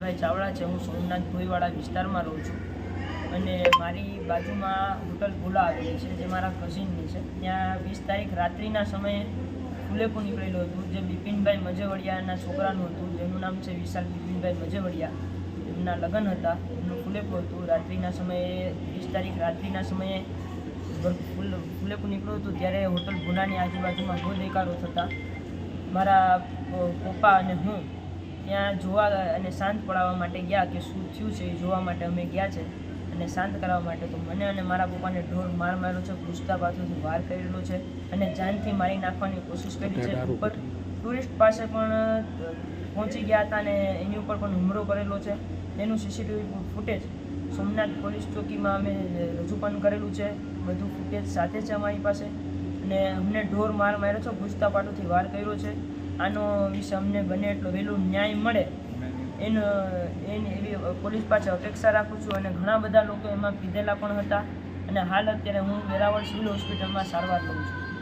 ભાઈ ચાવડા છે, હું સોમનાથ ભોઈવાડા વિસ્તારમાં રહું છું. અને મારી બાજુમાં હોટલ ભૂલા આવેલી છે, જે મારા કઝિનની છે. ત્યાં વીસ તારીખ રાત્રિના સમયે ફુલેકું નીકળેલું હતું, જે બિપિનભાઈ મજેવડિયાના છોકરાનું હતું, જેનું નામ છે વિશાલ બિપિનભાઈ મજેવડિયા. એમના લગ્ન હતા, એમનું ફુલેકું હતું. રાત્રિના સમયે, વીસ તારીખ રાત્રિના સમયે બર- ફૂલ ફુલેકું નીકળ્યું હતું, ત્યારે હોટલ ભૂલાની આજુબાજુમાં બહુ દેકારો થતા. મારા પપ્પા અને હું ત્યાં જોવા અને શાંત પડાવવા માટે ગયા કે શું થયું છે એ જોવા માટે અમે ગયા છે. અને શાંત કરાવવા માટે તો મને અને મારા પપ્પાને ઢોર માર માર્યો છે ઘૂસતા પાછળથી વાર કરેલો છે અને જાનથી મારી નાખવાની કોશિશ કરી છે. ઉપર ટુરિસ્ટ પાસે પણ પહોંચી ગયા હતા અને એની ઉપર પણ હુમલો કરેલો છે. એનું સીસીટીવી ફૂટેજ સોમનાથ પોલીસ ચોકીમાં અમે રજૂ પણ કરેલું છે. બધું ફૂટેજ સાથે છે અમારી પાસે. અને અમને ઢોર માર માર્યો છે ઘૂસતા પાટોથી વાર કર્યો છે. આનો વિશે અમને બને એટલો વહેલું ન્યાય મળે. એનો, એની એવી પોલીસ પાસે અપેક્ષા રાખું છું અને ઘણા બધા લોકો એમાં પીધેલા પણ હતા. અને હાલ અત્યારે હું વેરાવળ સિવિલ હોસ્પિટલમાં સારવાર લઉં છું.